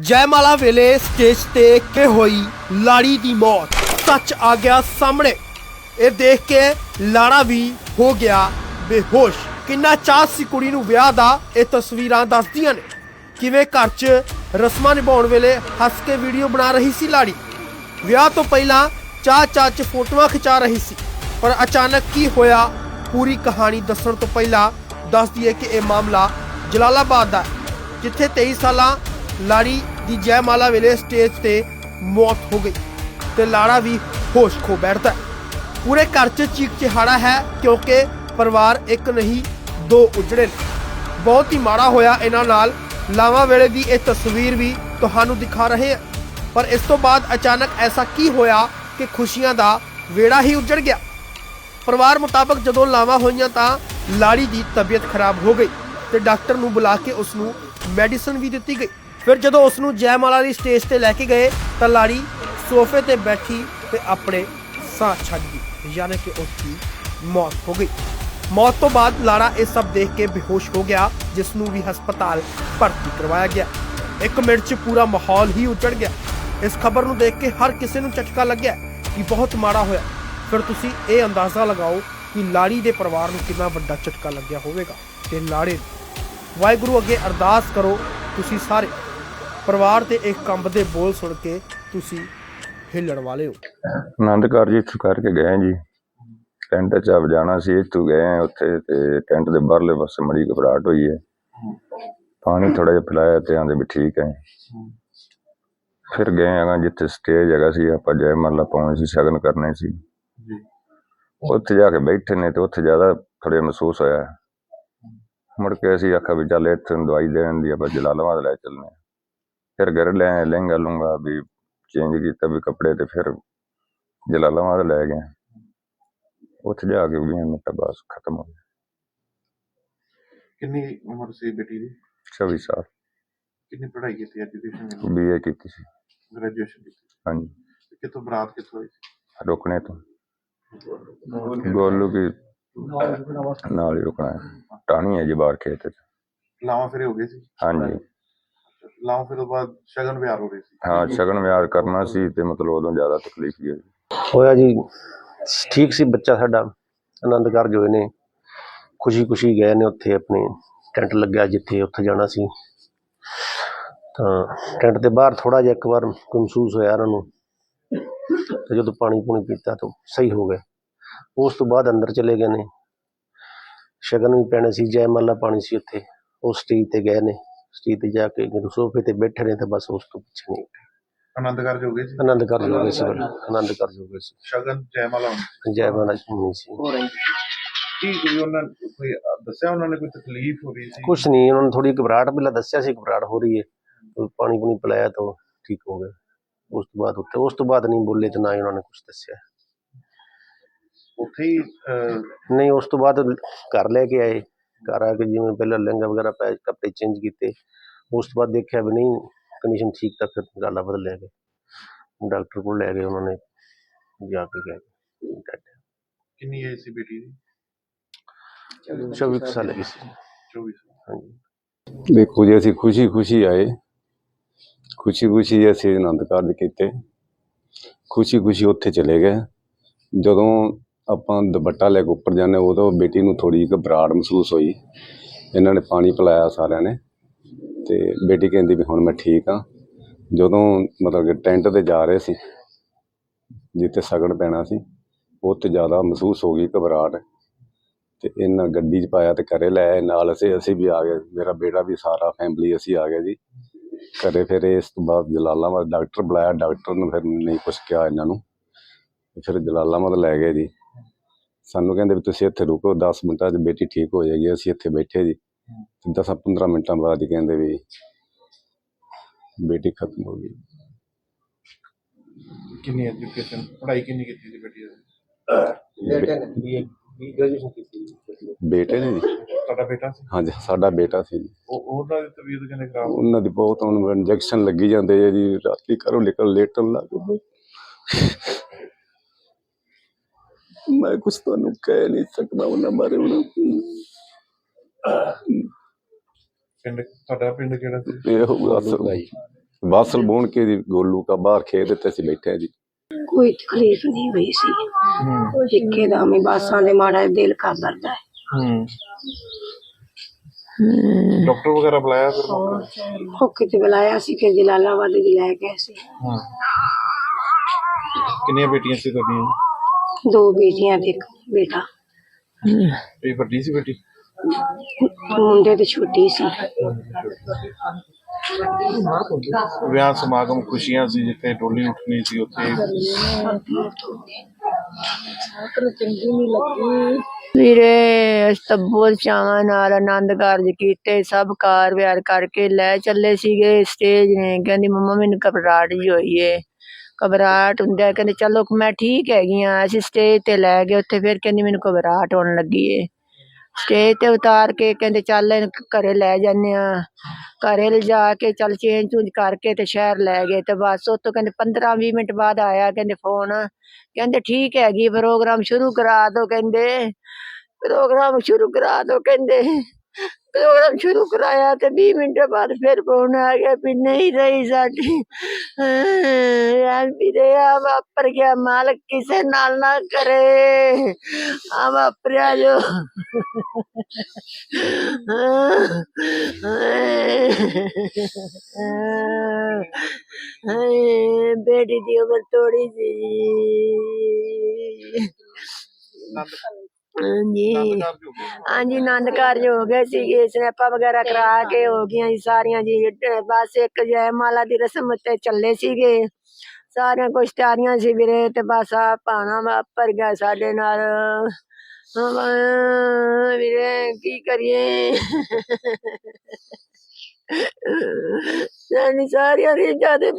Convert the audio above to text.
ਜੈਮਾਲਾ ਵੇਲੇ ਸਟੇਜ ਤੇ ਕਿ ਹੋਈ ਲਾੜੀ ਦੀ ਮੌਤ? ਸੱਚ ਆ ਗਿਆ ਸਾਹਮਣੇ। ਇਹ ਦੇਖ ਕੇ ਲਾੜਾ ਵੀ ਹੋ ਗਿਆ ਬੇਹੋਸ਼। ਕਿੰਨਾ ਚਾਹ ਸੀ ਕੁੜੀ ਨੂੰ ਵਿਆਹ ਦਾ, ਇਹ ਤਸਵੀਰਾਂ ਦੱਸਦੀਆਂ ਨੇ। ਕਿਵੇਂ ਘਰ 'ਚ ਰਸਮਾਂ ਨਿਭਾਉਣ ਵੇਲੇ ਹੱਸ ਕੇ ਵੀਡੀਓ ਬਣਾ ਰਹੀ ਸੀ ਲਾੜੀ? ਵਿਆਹ ਤੋਂ ਪਹਿਲਾਂ ਚਾਹ ਚਾਹ 'ਚ ਫੋਟੋਆਂ ਖਿਚਾ ਰਹੀ ਸੀ। ਪਰ ਅਚਾਨਕ ਕੀ ਹੋਇਆ? ਪੂਰੀ ਕਹਾਣੀ ਦੱਸਣ ਤੋਂ ਪਹਿਲਾਂ ਦੱਸ ਦਈਏ ਕਿ ਇਹ ਮਾਮਲਾ ਜਲਾਲਾਬਾਦ ਦਾ ਜਿੱਥੇ 23 ਸਾਲਾਂ ਲਾੜੀ ਦੀ ਜੈਮਾਲਾ ਵੇਲੇ ਸਟੇਜ ਤੇ ਮੌਤ ਹੋ ਗਈ ਤੇ ਲਾੜਾ ਵੀ ਹੋਸ਼ ਖੋ ਬੈਠਦਾ ਪੂਰੇ ਘਰ 'ਚ ਚੀਕ ਚਿਹਾੜਾ ਹੈ ਕਿਉਂਕਿ ਪਰਿਵਾਰ ਇੱਕ ਨਹੀਂ, ਦੋ ਉਜੜੇ ਨੇ। ਬਹੁਤ ਹੀ ਮਾੜਾ ਹੋਇਆ ਇਹਨਾਂ ਨਾਲ। ਲਾਵਾਂ ਵੇਲੇ ਦੀ ਇਹ ਤਸਵੀਰ ਵੀ ਤੁਹਾਨੂੰ ਦਿਖਾ ਰਹੇ ਹਾਂ। ਪਰ ਇਸ ਤੋਂ ਬਾਅਦ ਅਚਾਨਕ ਐਸਾ ਕੀ ਹੋਇਆ ਕਿ ਖੁਸ਼ੀਆਂ ਦਾ ਵੇੜਾ ਹੀ ਉਜੜ ਗਿਆ। ਪਰਿਵਾਰ ਮੁਤਾਬਕ ਜਦੋਂ ਲਾਵਾਂ ਹੋਈਆਂ ਤਾਂ ਲਾੜੀ ਦੀ ਤਬੀਅਤ ਖਰਾਬ ਹੋ ਗਈ ਤੇ ਡਾਕਟਰ ਨੂੰ ਬੁਲਾ ਕੇ ਉਸ ਨੂੰ ਮੈਡੀਸਨ ਵੀ ਦਿੱਤੀ ਗਈ। ਫਿਰ ਜਦੋਂ ਉਸ ਨੂੰ ਜੈਮਾਲਾ ਦੀ ਸਟੇਜ ਤੇ ਲੈ ਕੇ ਗਏ, ਤਾਂ ਲਾੜੀ ਸੋਫੇ ਤੇ ਬੈਠੀ ਤੇ ਆਪਣੇ ਸਾਹ ਛੱਡ ਗਈ, ਯਾਨੀ ਕਿ ਉਸ ਦੀ ਮੌਤ ਹੋ ਗਈ। ਮੌਤ ਤੋਂ ਬਾਅਦ ਲਾੜਾ ਇਹ ਸਭ ਦੇਖ ਕੇ ਬੇਹੋਸ਼ ਹੋ ਗਿਆ ਜਿਸ ਨੂੰ ਵੀ ਹਸਪਤਾਲ ਭਰਤੀ ਕਰਵਾਇਆ ਗਿਆ। ਇੱਕ ਮਿੰਟ 'ਚ ਪੂਰਾ ਮਾਹੌਲ ਹੀ ਉਜੜ ਗਿਆ। ਇਸ ਖਬਰ ਨੂੰ ਦੇਖ ਕੇ ਹਰ ਕਿਸੇ ਨੂੰ ਝਟਕਾ ਲੱਗਿਆ ਕਿ ਬਹੁਤ ਮਾੜਾ ਹੋਇਆ। ਫਿਰ ਤੁਸੀਂ ਇਹ ਅੰਦਾਜ਼ਾ ਲਗਾਓ ਕਿ ਲਾੜੀ ਦੇ ਪਰਿਵਾਰ ਨੂੰ ਕਿੰਨਾ ਵੱਡਾ ਝਟਕਾ ਲੱਗਿਆ ਹੋਵੇਗਾ। ਤੇ ਲਾੜੇ ਨੂੰ। ਵਾਹਿਗੁਰੂ ਅੱਗੇ ਅਰਦਾਸ ਕਰੋ, ਤੁਸੀਂ ਸਾਰੇ ਪਰਿਵਾਰ ਦੇ ਇੱਕ ਕੰਬ ਦੇ ਬੋਲ ਸੁਣ ਕੇ ਤੁਸੀਂ ਹਿੱਲਣ ਵਾਲੇ ਹੋ। ਆਨੰਦ ਕਾਰਜ ਇੱਥੋਂ ਕਰਕੇ ਗਏ ਹਾਂ ਜੀ। ਟੈਂਟ ਚ ਆਪ ਜਾਣਾ ਸੀ ਇੱਥੋਂ ਗਏ ਹਾਂ ਉੱਥੇ ਤੇ ਟੈਂਟ ਦੇ ਬਾਹਰਲੇ ਪਾਸੇ ਮੜੀ ਘਬਰਾਹਟ ਹੋਈ ਹੈ। ਪਾਣੀ ਥੋੜਾ ਜਿਹਾ ਪਿਲਾਇਆ ਤੇ ਆਂਦੇ ਵੀ ਠੀਕ ਹੈ। ਫਿਰ ਗਏ ਹੈਗਾ ਜਿੱਥੇ ਸਟੇਜ ਹੈਗਾ ਸੀ ਆਪਾਂ ਜੈ ਮੱਲਾ ਪਾਉਣੀ ਸੀ ਸ਼ਗਨ ਕਰਨੇ ਸੀ। ਉੱਥੇ ਜਾ ਕੇ ਬੈਠੇ ਨੇ ਤੇ ਉੱਥੇ ਜ਼ਿਆਦਾ ਥੋੜਾ ਮਹਿਸੂਸ ਹੋਇਆ। ਮੁੜ ਕੇ ਅਸੀਂ ਆਖਿਆ ਵੀ ਚੱਲ ਇੱਥੇ ਦਵਾਈ ਦੇਣ ਦੀ ਆਪਾਂ ਜਲਾਲਾਬਾਦ ਲੈ ਚੱਲਨੇ। ਫਿਰ ਘਰ ਲੈ ਆਏ, ਲਹਿੰਗਾ ਲੂੰਗਾ ਵੀ ਚੇਂਜ ਕੀਤਾ ਵੀ ਕੱਪੜੇ ਤੇ ਫਿਰ ਜਲਾਲਾਬਾਦ ਲੈ ਗਏ। ਉੱਥੇ ਜਾ ਕੇ ਵੀ ਮਿੰਟ ਬਸ ਖਤਮ ਹੋ ਗਿਆ। ਕਿੰਨੀ ਉਮਰ ਸੀ ਬੇਟੀ ਦੀ? 24 ਸਾਲ। ਕਿੰਨੀ ਪੜ੍ਹਾਈ ਕੀਤੀ ਐਜੂਕੇਸ਼ਨ ਬੀਏ ਕੀਤੀ ਸੀ। ਗ੍ਰੈਜੂਏਸ਼ਨ ਕੀਤੀ। ਹਾਂਜੀ। ਤੇ ਕਿੱਥੋਂ ਬਰਾਤ ਕਿੱਥੋਂ ਹੋਈ ਸੀ? ਰੁਕਣੇ ਤੋਂ। ਗੋਲੂ ਕੀ ਨਾਲ ਹੀ ਰੁਕਣਾ ਹੈ। ਟਾਣੀ ਹੈ ਜੀ ਬਾਹਰ ਖੇਤ ਚ। ਲਾਵਾਂ ਫਿਰ ਹੋ ਗਏ ਸੀ? ਹਾਂਜੀ। ਲਾਵਾਂ ਫਿਰ ਤੋਂ ਬਾਅਦ ਸ਼ਗਨ ਵਿਆਹ ਹੋ ਰਹੀ ਸੀ। ਹਾਂ ਸ਼ਗਨ ਵਿਆਹ ਕਰਨਾ ਸੀ ਤੇ ਮਤਲਬ ਉਦੋਂ ਜ਼ਿਆਦਾ ਤਕਲੀਫ ਹੀ ਹੋਈ। ਹੋਇਆ ਜੀ ਠੀਕ ਸੀ ਬੱਚਾ ਸਾਡਾ ਆਨੰਦ ਕਾਰਜ ਹੋਏ ਨੇ ਖੁਸ਼ੀ ਖੁਸ਼ੀ ਗਏ ਨੇ ਉੱਥੇ ਆਪਣੇ ਟੈਂਟ ਲੱਗਿਆ ਜਿੱਥੇ ਉੱਥੇ ਜਾਣਾ ਸੀ। ਤਾਂ ਟੈਂਟ ਦੇ ਬਾਹਰ ਥੋੜਾ ਜਿਹਾ ਇੱਕ ਵਾਰ ਮਹਿਸੂਸ ਹੋਇਆ ਉਹਨਾਂ ਨੂੰ ਤੇ ਜਦੋਂ ਪਾਣੀ ਪੂਣੀ ਪੀਤਾ ਤਾਂ ਸਹੀ ਹੋ ਗਏ। ਉਸ ਤੋਂ ਬਾਅਦ ਅੰਦਰ ਚਲੇ ਗਏ ਨੇ। ਸ਼ਗਨ ਵੀ ਪੈਣੇ ਸੀ ਜੈ ਮੱਲਾ ਪਾਣੀ ਸੀ ਉੱਥੇ ਉਹ ਸਟੇਜ ਤੇ ਗਏ ਨੇ। ਸਟੇਜ ਤੇ ਜਾ ਕੇ ਜਦੋਂ ਸੋਫੇ ਤੇ ਬੈਠੇ ਨੇ ਤਾਂ ਬਸ ਉਸ ਤੋਂ ਪਿੱਛੇ ਨਹੀਂ ਆਨੰਦ ਕਾਰਜ ਹੋ ਗਏ ਸੀ? ਆਨੰਦ ਕਾਰਜ ਹੋ ਗਏ ਸੀ ਆਨੰਦ ਕਾਰਜ। ਹੋ ਗਏ ਸੀ। ਸ਼ਗਨ ਜੈਮਾਲਾ ਹੋਣੀ ਜੈ ਮੱਲਾ ਨਹੀਂ ਸੀ। ਕੀ ਕੋਈ ਉਹਨਾਂ ਨੇ ਕੋਈ ਦੱਸਿਆ ਉਹਨਾਂ ਨੇ ਕੋਈ ਤਕਲੀਫ ਹੋ ਰਹੀ ਸੀ? ਕੁਛ ਨਹੀਂ ਉਹਨਾਂ ਨੇ ਥੋੜੀ ਘਬਰਾਹਟ ਪਹਿਲਾਂ ਦੱਸਿਆ ਸੀ ਘਬਰਾਹਟ ਹੋ ਰਹੀ ਹੈ। ਪਾਣੀ ਪੂਣੀ ਪਿਲਾਇਆ ਤਾਂ ਉਹ ਠੀਕ ਹੋ ਗਏ ਉਸ ਤੋਂ ਬਾਅਦ ਉੱਥੇ ਉਸ ਤੋਂ ਬਾਅਦ ਨਹੀਂ ਬੋਲੇ ਤੇ ਨਾ ਹੀ ਉਹਨਾਂ ਨੇ ਕੁਝ ਦੱਸਿਆ। ਉੱਥੇ ਹੀ ਅਹ, ਨਹੀਂ ਉਸ ਤੋਂ ਬਾਅਦ ਘਰ ਲੈ ਕੇ ਆਏ। ਘਰ ਆ ਕੇ ਜਿਵੇਂ ਪਹਿਲਾਂ ਲਹਿੰਗਾ ਵਗੈਰਾ ਪੈ ਕੱਪੜੇ ਚੇਂਜ ਕੀਤੇ ਉਸ ਤੋਂ ਬਾਅਦ ਦੇਖਿਆ ਵੀ ਨਹੀਂ ਕੰਡੀਸ਼ਨ ਠੀਕ ਤਾਂ ਫਿਰ ਗਾਲਾ ਬਦਲ ਲੈ ਗਏ ਡਾਕਟਰ ਕੋਲ ਲੈ ਗਏ ਉਹਨਾਂ ਨੇ ਜਾ ਕੇ ਗਏ ਕਿੰਨੀ ਏਜ ਸੀ ਬੇਟੀ ਦੀ 24 ਕੁ ਸਾਲ ਦੀ ਸੀ 24 ਹਾਂਜੀ ਦੇਖੋ ਜੀ ਅਸੀਂ ਖੁਸ਼ੀ ਖੁਸ਼ੀ ਆਏ ਖੁਸ਼ੀ ਖੁਸ਼ੀ ਅਸੀਂ ਆਨੰਦ ਕਾਰਜ ਕੀਤੇ ਖੁਸ਼ੀ ਖੁਸ਼ੀ ਉੱਥੇ ਚਲੇ ਗਏ ਜਦੋਂ ਆਪਾਂ ਦੁਪੱਟਾ ਲੈ ਕੇ ਉੱਪਰ ਜਾਂਦੇ ਉਦੋਂ ਬੇਟੀ ਨੂੰ ਥੋੜੀ ਘਬਰਾਹਟ ਮਹਿਸੂਸ ਹੋਈ। ਇਹਨਾਂ ਨੇ ਪਾਣੀ ਪਿਲਾਇਆ ਸਾਰਿਆਂ ਨੇ ਤੇ ਬੇਟੀ ਕਹਿੰਦੀ ਵੀ ਹੁਣ ਮੈਂ ਠੀਕ ਆ ਜਦੋਂ ਮਤਲਬ ਕਿ ਟੈਂਟ ਤੇ ਜਾ ਰਹੇ ਸੀ, ਜਿੱਥੇ ਸਗਣ ਪੈਣਾ ਸੀ, ਉੱਥੇ ਜ਼ਿਆਦਾ ਮਹਿਸੂਸ ਹੋ ਗਈ ਘਬਰਾਹਟ ਤੇ ਇਹਨਾਂ ਗੱਡੀ 'ਚ ਪਾਇਆ ਤੇ ਘਰੇ ਲੈ ਆਏ। ਨਾਲ ਅਸੀਂ ਅਸੀਂ ਵੀ ਆ ਗਏ। ਮੇਰਾ ਬੇਟਾ ਵੀ ਸਾਰਾ ਫੈਮਿਲੀ ਅਸੀਂ ਆ ਗਏ ਜੀ। ਘਰੇ ਫਿਰ ਇਸ ਤੋਂ ਬਾਅਦ ਜਲਾਲਾਬਾਦ ਡਾਕਟਰ ਬੁਲਾਇਆ। ਡਾਕਟਰ ਨੇ ਫਿਰ ਨਹੀਂ ਕੁਛ ਕਿਹਾ ਇਹਨਾਂ ਨੂੰ। ਫਿਰ ਜਲਾਲਾਬਾਦ ਲੈ ਗਏ ਜੀ। ਸਾਨੂੰ ਕਹਿੰਦੇ ਵੀ ਤੁਸੀਂ ਇੱਥੇ ਰੁਕੋ 10 ਮਿੰਟਾਂ 'ਚ ਬੇਟੀ ਠੀਕ ਹੋ ਜਾਏਗੀ ਅਸੀਂ ਇੱਥੇ ਬੈਠੇ ਜੀ। ਤੇ 10 15 ਮਿੰਟਾਂ ਬਾਅਦ ਹੀ ਕਹਿੰਦੇ ਵੀ ਬੇਟੀ ਖਤਮ ਹੋ ਗਈ। ਕਿੰਨੀ ਐਜੂਕੇਸ਼ਨ ਪੜ੍ਹਾਈ ਕਿੰਨੀ ਕੀਤੀ ਸੀ ਬੇਟੀ ਦੀ ਗ੍ਰੈਜੂਏਸ਼ਨ ਕੀਤੀ ਬੇਟੇ ਨੇ ਜੀ। ਤੁਹਾਡਾ ਬੇਟਾ ਸੀ? ਹਾਂਜੀ ਸਾਡਾ ਬੇਟਾ ਸੀ ਜੀ। ਉਹ ਉਹਨਾਂ ਦੀ ਤਬੀਅਤ ਕਿੰਨੇ ਖਰਾਬ ਉਹਨਾਂ ਦੀ ਬਹੁਤ ਹੁਣ ਇੰਜੈਕਸ਼ਨ ਲੱਗੀ ਜਾਂਦੇ ਜੀ ਰਾਤੀ ਘਰੋਂ ਨਿਕਲ ਲੇਟਣ ਲੱਗ ਪਏ। ਮੈਂ ਕੁਝ ਤੁਹਾਨੂੰ ਕਹਿ ਨਹੀਂ ਸਕਦਾ ਉਹਨਾਂ ਬਾਰੇ ਹੁਣ ਪਿੰਡ ਤੁਹਾਡਾ ਪਿੰਡ ਕਿਹੜਾ ਸੀ? ਇਹ ਹੋਊਗਾ ਅਸਰ ਵਾਸਲ ਬੋਣ ਕੇ ਜੀ ਗੋਲੂ ਕਾ ਬਾਹਰ ਖੇਤ ਤੇ ਅਸੀਂ ਬੈਠੇ ਹਾਂ ਜੀ। ਕੋਈ ਤਕਲੀਫ ਨਹੀਂ ਹੋਈ ਸੀ। ਇੱਕੇ ਦਾ ਮੈਂ ਬਾਸਾਂ ਦੇ ਮਾੜਾ ਜਿਹਾ ਦਿਲ ਕਰ ਦਰਦਾ ਹੈ। ਹੂੰ। ਡਾਕਟਰ ਵਗੈਰਾ ਬੁਲਾਇਆ ਫਿਰ? ਮੌਕੇ ਤੇ? ਮੌਕੇ ਤੇ ਬੁਲਾਇਆ ਸੀ ਫਿਰ ਜਲਾਲਾਬਾਦ ਦੇ ਲੈ ਗਏ ਸੀ। ਹਾਂ। ਕਿੰਨੀਆਂ ਬੇਟੀਆਂ ਸੀ ਤੁਹਾਡੀਆਂ? ਦੋ ਬੇਟੀਆਂ ਤੇ ਇੱਕ ਬੇਟਾ। ਇਹ ਵੱਡੀ ਸੀ ਬੇਟੀ? ਮੁੰਡੇ ਤੇ ਛੋਟੀ ਸੀ। ਵਿਆਹ ਸਮਾਗਮ ਖੁਸ਼ੀਆਂ ਸੀ ਜਿੱਥੇ ਡੋਲੀ ਉੱਠਣੀ ਸੀ ਉੱਥੇ ਵੀਰੇ ਅਸੀਂ ਤਾਂ ਬਹੁਤ ਚਾਵਾਂ ਨਾਲ ਆਨੰਦ ਕਾਰਜ ਕੀਤੇ ਸਭ ਕਾਰ ਵਿਹਾਰ ਕਰਕੇ ਲੈ ਚੱਲੇ ਸੀਗੇ ਸਟੇਜ ਨੇ। ਕਹਿੰਦੀ ਮੰਮਾ ਮੈਨੂੰ ਘਬਰਾਹਟ ਜੀ ਹੋਈ ਏ। ਘਬਰਾਹਟ ਹੁੰਦਾ ਕਹਿੰਦੇ, ਚਲੋ ਮੈਂ ਠੀਕ ਹੈਗੀ ਆ ਅਸੀਂ ਸਟੇਜ ਤੇ ਲੈ ਗਏ ਉੱਥੇ। ਫਿਰ ਕਹਿੰਦੀ, ਮੈਨੂੰ ਘਬਰਾਹਟ ਹੋਣ ਲੱਗੀ ਏ। ਸਟੇਜ ਤੇ ਉਤਾਰ ਕੇ ਕਹਿੰਦੇ, ਚੱਲ ਇਹਨੂੰ ਘਰੇ ਲੈ ਜਾਂਦੇ ਆ ਘਰੇ ਲਿਜਾ ਕੇ ਚੱਲ ਚੇਂਜ ਚੂੰਜ ਕਰਕੇ ਤੇ ਸ਼ਹਿਰ ਲੈ ਗਏ ਤੇ ਬਸ। ਉਹ ਤੋਂ ਕਹਿੰਦੇ 15 20 ਮਿੰਟ ਬਾਅਦ ਆਇਆ ਕਹਿੰਦੇ ਫੋਨ ਕਹਿੰਦੇ, ਠੀਕ ਹੈਗੀ ਪ੍ਰੋਗਰਾਮ ਸ਼ੁਰੂ ਕਰਾ ਦਿਓ ਕਹਿੰਦੇ। ਪ੍ਰੋਗਰਾਮ ਸ਼ੁਰੂ ਕਰਾ ਦਿਓ ਕਹਿੰਦੇ। ਪ੍ਰੋਗਰਾਮ ਸ਼ੁਰੂ ਕਰਾਇਆ ਤੇ 20 ਮਿੰਟ ਬਾਅਦ ਫਿਰ ਫੋਨ ਆ ਗਿਆ ਵੀ ਨਹੀਂ ਰਹੀ ਸਾਡੀ। ਯਾਰ ਵੀਰੇ, ਆ ਵਾਪਰ ਗਿਆ ਮਾਲਕ ਕਿਸੇ ਨਾਲ ਨਾ ਕਰੇ। ਆ ਵਾਪਰਿਆ ਜੋ। ਹਾਏ ਬੇਟੀ ਦੀ ਉਮਰ ਥੋੜੀ ਜੀ ਹਾਂਜੀ। ਹਾਂਜੀ ਆਨੰਦ ਕਾਰਜ ਹੋ ਗਏ ਸੀਗੇ ਸਨੈਪਾਂ ਵਗੈਰਾ ਕਰਾ ਕੇ ਹੋ ਗਈਆਂ ਸੀ ਸਾਰੀਆਂ ਜੀ ਅਹ ਬਸ ਇੱਕ ਜੈਮਾਲਾ ਦੀ ਰਸਮ ਤੇ ਚੱਲੇ ਸੀਗੇ। ਸਾਰੀਆਂ ਕੁਛ ਤਿਆਰੀਆਂ ਸੀ ਵੀਰੇ ਤੇ ਬਸ ਆ ਪਾਣਾ ਵਾਪਰ ਗਿਆ ਸਾਡੇ ਨਾਲ। ਹਾਂ ਵੀਰੇ ਕੀ ਕਰੀਏ? ਸਾਡੀ ਸਾਰੀਆਂ ਰੀਝਾਂ ਦੇ